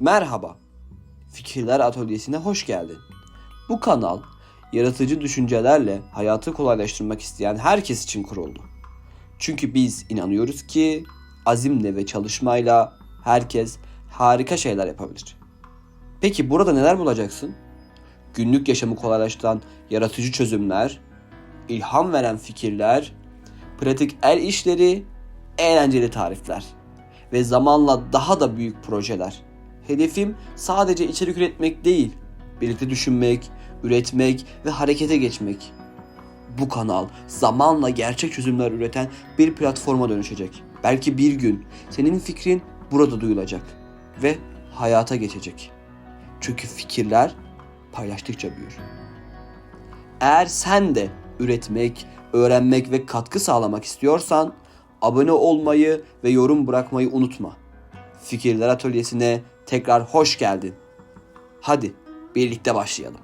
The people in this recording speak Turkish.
Merhaba. Fikirler Atölyesi'ne hoş geldin. Bu kanal yaratıcı düşüncelerle hayatı kolaylaştırmak isteyen herkes için kuruldu. Çünkü biz inanıyoruz ki azimle ve çalışmayla herkes harika şeyler yapabilir. Peki burada neler bulacaksın? Günlük yaşamı kolaylaştıran yaratıcı çözümler, ilham veren fikirler, pratik el işleri, eğlenceli tarifler ve zamanla daha da büyük projeler. Hedefim sadece içerik üretmek değil, birlikte düşünmek, üretmek ve harekete geçmek. Bu kanal zamanla gerçek çözümler üreten bir platforma dönüşecek. Belki bir gün senin fikrin burada duyulacak ve hayata geçecek. Çünkü fikirler paylaştıkça büyür. Eğer sen de üretmek, öğrenmek ve katkı sağlamak istiyorsan abone olmayı ve yorum bırakmayı unutma. Fikirler Atölyesi'ne tekrar hoş geldin. Hadi birlikte başlayalım.